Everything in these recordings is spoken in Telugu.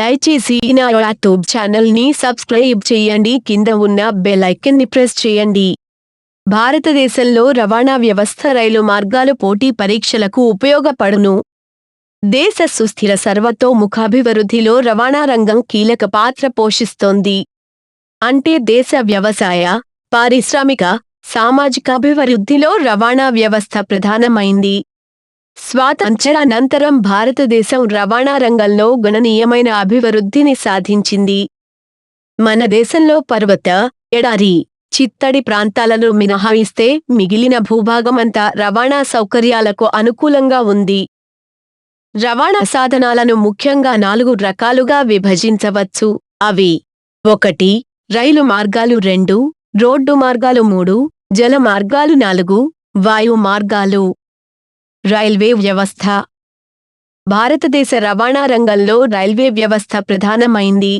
దయచేసి నా యూట్యూబ్ ఛానల్ని సబ్స్క్రైబ్ చేయండి. కింద ఉన్న బెల్ని ప్రెస్ చేయండి. భారతదేశంలో రవాణా వ్యవస్థ రైలు మార్గాలు పోటీ పరీక్షలకు ఉపయోగపడును. దేశ సుస్థిర సర్వతోముఖాభివృద్ధిలో రవాణా రంగం కీలక పాత్ర పోషిస్తోంది. అంటే దేశ వ్యవసాయ పారిశ్రామిక సామాజికాభివృద్ధిలో రవాణా వ్యవస్థ ప్రధానమైంది. స్వాతంత్ర్యానంతరం భారతదేశం రవాణా రంగంలో గణనీయమైన అభివృద్ధిని సాధించింది. మన దేశంలో పర్వత ఎడారి చిత్తడి ప్రాంతాలను మినహాయిస్తే మిగిలిన భూభాగమంతా రవాణా సౌకర్యాలకు అనుకూలంగా ఉంది. రవాణా సాధనాలను ముఖ్యంగా నాలుగు రకాలుగా విభజించవచ్చు. అవి ఒకటి రైలు మార్గాలు రెండు రోడ్డు మార్గాలు మూడు జల మార్గాలు నాలుగు వాయు మార్గాలు రైల్వే వ్యవస్థ. భారతదేశ రవాణా రంగంలో రైల్వే వ్యవస్థ ప్రధానమైంది.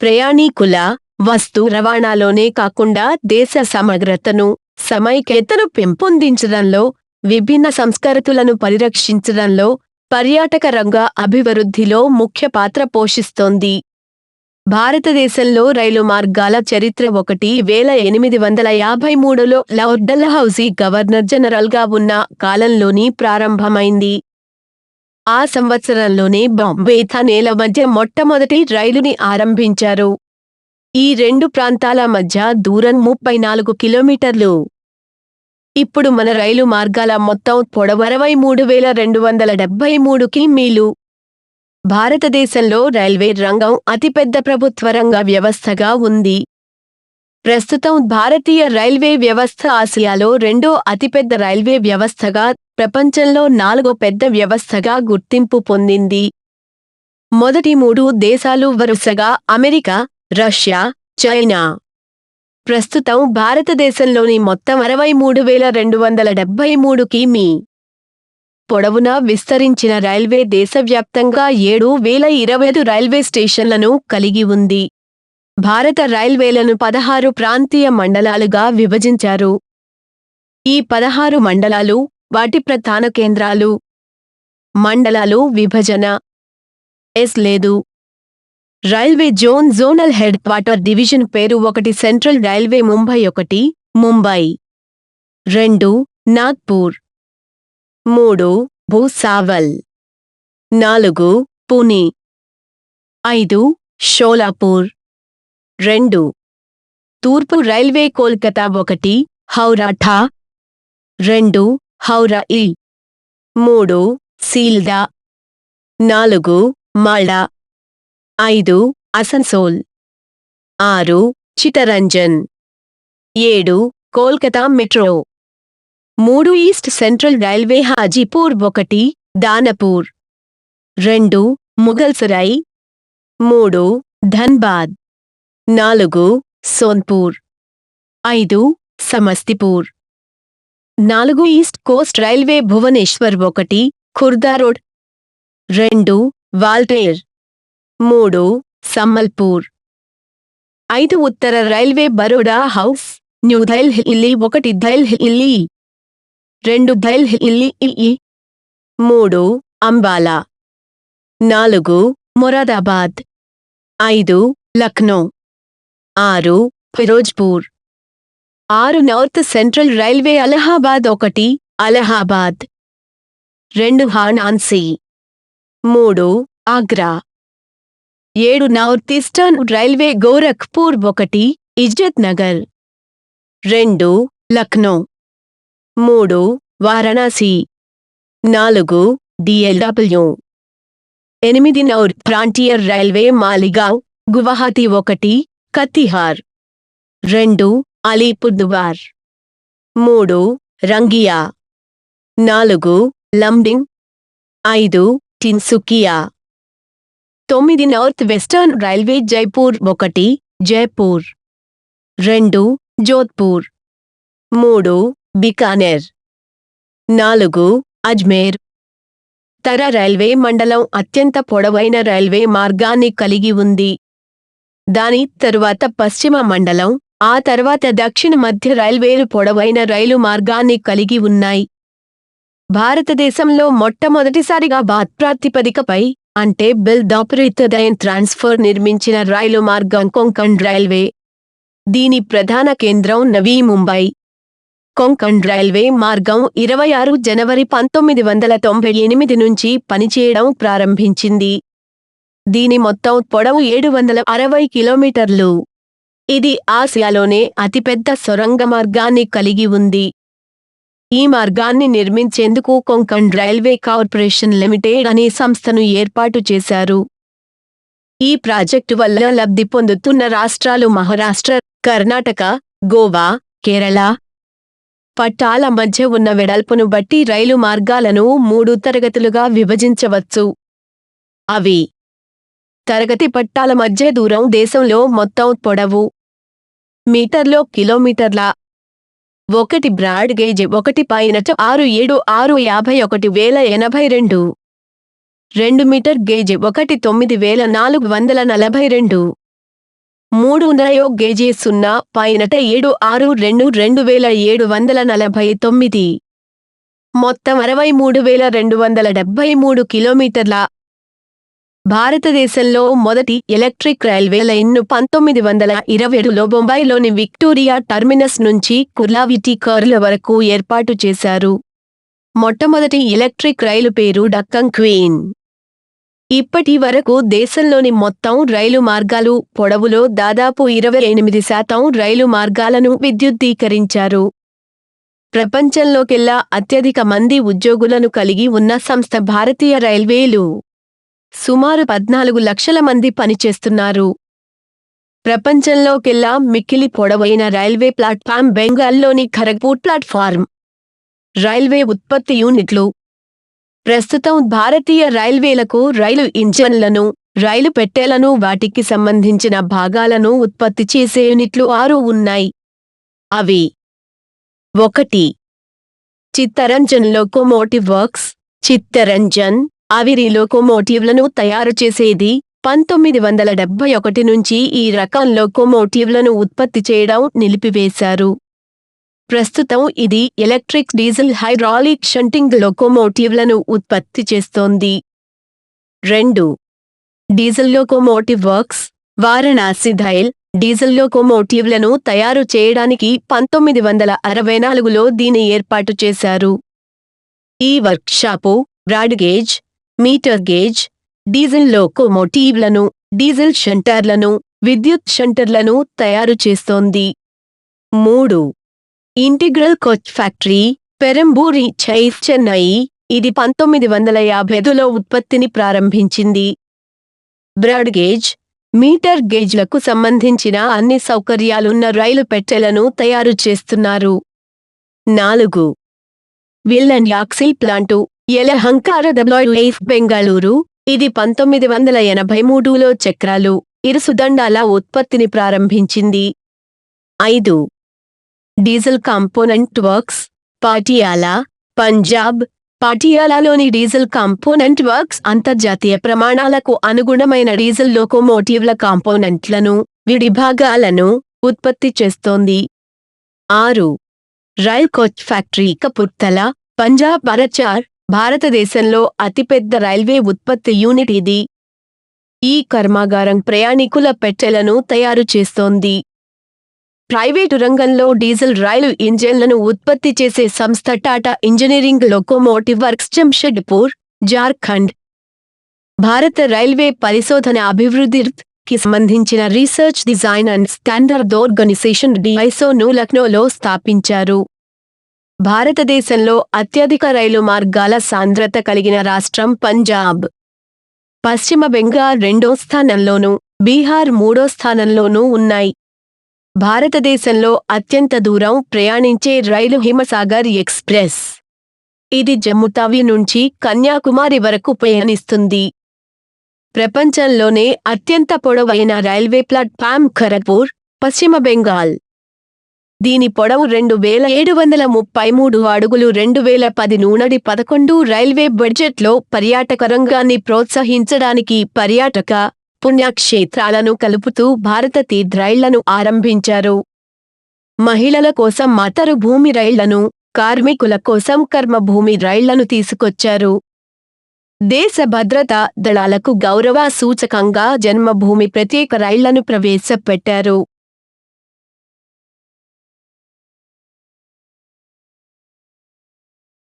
ప్రయాణీకుల వస్తు రవాణాలోనే కాకుండా దేశ సమగ్రతను సమైక్యతను పెంపొందించడంలో విభిన్న సంస్కృతులను పరిరక్షించడంలో పర్యాటక రంగ అభివృద్ధిలో ముఖ్య పాత్ర పోషిస్తోంది. భారతదేశంలో రైలు మార్గాల చరిత్ర ఒకటి వేల ఎనిమిది వందల యాభై మూడులో లౌర్డల్హౌజీ గవర్నర్ జనరల్గా ఉన్న కాలంలోని ప్రారంభమైంది. ఆ సంవత్సరంలోనే బాంబే థానేల మధ్య మొట్టమొదటి రైలుని ఆరంభించారు. ఈ రెండు ప్రాంతాల మధ్య దూరం ముప్పై నాలుగు కిలోమీటర్లు. ఇప్పుడు మన రైలు మార్గాల మొత్తం పొడవరవై మూడు వేల రెండు వందల డెబ్బై మూడు కిమీలు భారతదేశంలో రైల్వే రంగం అతిపెద్ద ప్రభుత్వ రంగ వ్యవస్థగా ఉంది. ప్రస్తుతం భారతీయ రైల్వే వ్యవస్థ ఆసియాలో రెండో అతిపెద్ద రైల్వే వ్యవస్థగా ప్రపంచంలో నాలుగో పెద్ద వ్యవస్థగా గుర్తింపు పొందింది. మొదటి మూడు దేశాలు వరుసగా అమెరికా రష్యా చైనా. ప్రస్తుతం భారతదేశంలోని మొత్తం అరవై మూడు వేల రెండు వందల డెబ్బై మూడు కిమీ పొడవున విస్తరించిన రైల్వే దేశవ్యాప్తంగా ఏడు వేల ఇరవై ఐదు రైల్వే స్టేషన్లను కలిగి ఉంది. భారత రైల్వేలను పదహారు ప్రాంతీయ మండలాలుగా విభజించారు. ఈ పదహారు మండలాలు వాటి ప్రధాన కేంద్రాలు. మండలాలు విభజన. ఎస్ లేదు. Railway zone zonal headquarter division పేరు ఒకటి సెంట్రల్ రైల్వే ముంబై ఒకటి ముంబై. రెండు నాగ్పూర్. మూడు భూసావల్. నాలుగు పుణె. ఐదు షోలాపూర్. రెండు తూర్పు రైల్వే కోల్కతా ఒకటి హౌరా ఠా. రెండు హౌరా ఇ మూడు సీల్దా. నాలుగు మాల్డా. ఐదు అసన్సోల్. ఆరు చితరంజన్ ఏడు కోల్కతా మెట్రో. మూడు ఈస్ట్ సెంట్రల్ రైల్వే హాజీపూర్ ఒకటి దానపూర్. రెండు ముగల్సరాయి మూడు ధన్బాద్. నాలుగు సోన్పూర్. ఐదు సమస్తిపూర్. నాలుగు ఈస్ట్ కోస్ట్ రైల్వే భువనేశ్వర్ ఒకటి ఖుర్దా రోడ్. రెండు వాల్టేర్. మూడు సమ్మల్పూర్. ఐదు ఉత్తర railway Baroda house new Delhi ఒకటి ఢిల్లీ రెండు ఢిల్లీ మూడు అంబాలా. నాలుగు మొరాదాబాద్. ఐదు లక్నో. ఆరు ఫిరోజ్పూర్. ఆరు నార్త్ సెంట్రల్ రైల్వే అలహాబాద్ ఒకటి అలహాబాద్. రెండు హానాన్సీ. మూడు ఆగ్రా. ఏడు నార్త్ ఈస్టర్న్ రైల్వే గోరఖ్పూర్ ఒకటి ఇజ్జత్ నగర్. రెండు లక్నో. మూడు వారణాసి. నాలుగు డిఎల్డబ్ల్యూ. ఎనిమిది నౌర్ ఫ్రాంటియర్ రైల్వే మాలిగావ్ గువాహతి ఒకటి కతిహార్ రెండు అలీపుర్దువార్. మూడు రంగియా. నాలుగు లంబింగ్ ఐదు టిన్సుకియా. తొమ్మిది నార్త్ వెస్టర్న్ రైల్వే జైపూర్ ఒకటి జైపూర్. రెండు జోధ్పూర్. మూడు బికానేర్. నాలుగు అజ్మేర్. తర రైల్వే మండలం అత్యంత పొడవైన రైల్వే మార్గాన్ని కలిగి ఉంది. దాని తరువాత పశ్చిమ మండలం ఆ తర్వాత దక్షిణ మధ్య రైల్వేలు పొడవైన రైలు మార్గాన్ని కలిగి ఉన్నాయి. భారతదేశంలో మొట్టమొదటిసారిగా బాత్ ప్రాతిపదికపై అంటే బిల్ ఆపరేటెడ్ ట్రాన్స్ఫర్ నిర్మించిన రైలు మార్గం కొంకణ్ రైల్వే. దీని ప్రధాన కేంద్రం నవీ ముంబై. కొంకణ్ రైల్వే మార్గం ఇరవై ఆరు జనవరి పంతొమ్మిది వందల తొంభై ఎనిమిది నుంచి పనిచేయడం ప్రారంభించింది. దీని మొత్తం పొడవు ఏడు వందల అరవై కిలోమీటర్లు. ఇది ఆసియాలోనే అతిపెద్ద సొరంగ మార్గాన్ని కలిగి ఉంది. ఈ మార్గాన్ని నిర్మించేందుకు కొంకణ్ రైల్వే కార్పొరేషన్ లిమిటెడ్ అనే సంస్థను ఏర్పాటు చేశారు. ఈ ప్రాజెక్టు వల్ల లబ్ధి పొందుతున్న రాష్ట్రాలు మహారాష్ట్ర కర్ణాటక గోవా కేరళ పట్టాల మధ్య ఉన్న వెడల్పును బట్టి రైలు మార్గాలను మూడు తరగతులుగా విభజించవచ్చు. అవి తరగతి పట్టాల మధ్య దూరం దేశంలో మొత్తం పొడవు మీటర్లో కిలోమీటర్ల ఒకటి బ్రాడ్ గేజ్ ఒకటి పైనట ఆరు ఏడు ఆరు యాభై ఒకటి వేల ఎనభై రెండు. రెండు మీటర్ గేజ్ ఒకటి తొమ్మిది వేల నాలుగు వందల నలభై రెండు. మూడు నయో గేజీ సున్నా పైనట ఏడు ఆరు రెండు రెండు వేల ఏడు వందల నలభై తొమ్మిది. మొత్తం అరవై మూడు వేల రెండు వందల డెబ్బై మూడు కిలోమీటర్ల భారతదేశంలో మొదటి ఎలక్ట్రిక్ రైల్వే లైన్ను పంతొమ్మిది వందల ఇరవై ఏడులో బొంబాయిలోని విక్టోరియా టర్మినస్ నుంచి కుర్లావిటి కర్ల వరకు ఏర్పాటు చేశారు. మొట్టమొదటి ఎలక్ట్రిక్ రైలు పేరు డక్కన్ క్వీన్. ఇప్పటి వరకు దేశంలోని మొత్తం రైలు మార్గాలు పొడవులో దాదాపు ఇరవై ఎనిమిది శాతం రైలు మార్గాలను విద్యుద్దీకరించారు. ప్రపంచంలోకెల్లా అత్యధిక మంది ఉద్యోగులను కలిగి ఉన్న సంస్థ భారతీయ రైల్వేలు సుమారు పద్నాలుగు లక్షల మంది పనిచేస్తున్నారు. ప్రపంచంలోకెల్లా మిక్కిలి పొడవైన రైల్వే ప్లాట్ఫామ్ బెంగాల్లోని ఖరగ్పూర్ ప్లాట్ఫార్మ్. రైల్వే ఉత్పత్తి యూనిట్లు ప్రస్తుతం భారతీయ రైల్వేలకు రైలు ఇంజన్లను రైలు పెట్టెలను వాటికి సంబంధించిన భాగాలను ఉత్పత్తి చేసే యూనిట్లు ఆరు ఉన్నాయి. అవి ఒకటి చిత్తరంజన్ లోకోమోటివ్ వర్క్స్ చిత్తరంజన్ అవిరి లోకోమోటివ్లను తయారు చేసేది పంతొమ్మిది వందల డెబ్బై ఒకటి నుంచి ఈ రకం లోకోమోటివ్లను ఉత్పత్తి చేయడం నిలిపివేశారు. ప్రస్తుతం ఇది ఎలక్ట్రిక్ డీజిల్ హైడ్రాలిక్ షంటింగ్ లోకోమోటివ్లను ఉత్పత్తి చేస్తోంది. రెండు. Diesel locomotive works. వారణాసి ధైల్ డీజిల్ లోకోమోటివ్లను తయారు చేయడానికి పంతొమ్మిది వందల అరవై నాలుగులో దీని ఏర్పాటు చేశారు. ఈ workshop broad gauge metre gauge diesel లోకోమోటివ్లను diesel షంటర్లను విద్యుత్ షంటర్లను తయారు చేస్తోంది. మూడు. ఇంటిగ్రల్ కోచ్ ఫ్యాక్టరీ పెరంబూరి చై చెన్నై. ఇది పంతొమ్మిది వందల యాభై ఐదులో ఉత్పత్తిని ప్రారంభించింది. బ్రాడ్ గేజ్ మీటర్ గేజ్లకు సంబంధించిన అన్ని సౌకర్యాలున్న రైలు పెట్టెలను తయారు చేస్తున్నారు. నాలుగు. విల్లన్ యాక్సిల్ ప్లాంటు ఎలహంకార డబ్ల్యూఎఫ్ బెంగళూరు. ఇది పంతొమ్మిది వందల ఎనభై మూడులో చక్రాలు ఇరుసుదండాల ఉత్పత్తిని ప్రారంభించింది. ఐదు. Diesel component works Patiala Punjab పాటియాలాలోని diesel component works అంతర్జాతీయ ప్రమాణాలకు అనుగుణమైన డీజిల్ లోకోమోటివ్ల కాంపోనెంట్లను విడిభాగాలను ఉత్పత్తి చేస్తోంది. ఆరు. Rail coach factory Kapurthala Punjab భరచార్ భారతదేశంలో అతిపెద్ద రైల్వే ఉత్పత్తి యూనిట్ ఇది. ఈ కర్మాగారం ప్రయాణికుల పెట్టెలను తయారు చేస్తోంది. ప్రైవేటు రంగంలో డీజిల్ రైలు ఇంజన్లను ఉత్పత్తి చేసే సంస్థ Tata engineering locomotive works Jamshedpur Jharkhand. భారత రైల్వే పరిశోధన అభివృద్ధికి సంబంధించిన research design and standard organisation డిఐసోను లక్నోలో స్థాపించారు. భారతదేశంలో అత్యధిక రైలు మార్గాల సాంద్రత కలిగిన రాష్ట్రం పంజాబ్. పశ్చిమ బెంగాల్ రెండో స్థానంలోనూ బీహార్ మూడో స్థానంలోనూ ఉన్నాయి. భారతదేశంలో అత్యంత దూరం ప్రయాణించే రైలు హిమసాగర్ ఎక్స్ప్రెస్. ఇది జమ్ముతావి నుంచి కన్యాకుమారి వరకు ప్రయాణిస్తుంది. ప్రపంచంలోనే అత్యంత పొడవైన రైల్వే ప్లాట్ఫామ్ ఖరగ్పూర్ పశ్చిమ బెంగాల్. దీని పొడవు రెండు వేల ఏడు వందల ముప్పై మూడు అడుగులు రెండు వేల పది నూనడి పదకొండు రైల్వే బడ్జెట్లో పర్యాటక రంగాన్ని ప్రోత్సహించడానికి పర్యాటక పుణ్యక్షేత్రాలను కలుపుతూ భారత తీర్థరైళ్ళను ఆరంభించారు. మహిళల కోసం మతరు భూమి రైళ్ళను కార్మికుల కోసం కర్మభూమి రైళ్ళను తీసుకొచ్చారు. దేశ భద్రతా దళాలకు గౌరవ సూచకంగా జన్మభూమి ప్రత్యేక రైళ్ళను ప్రవేశపెట్టారు.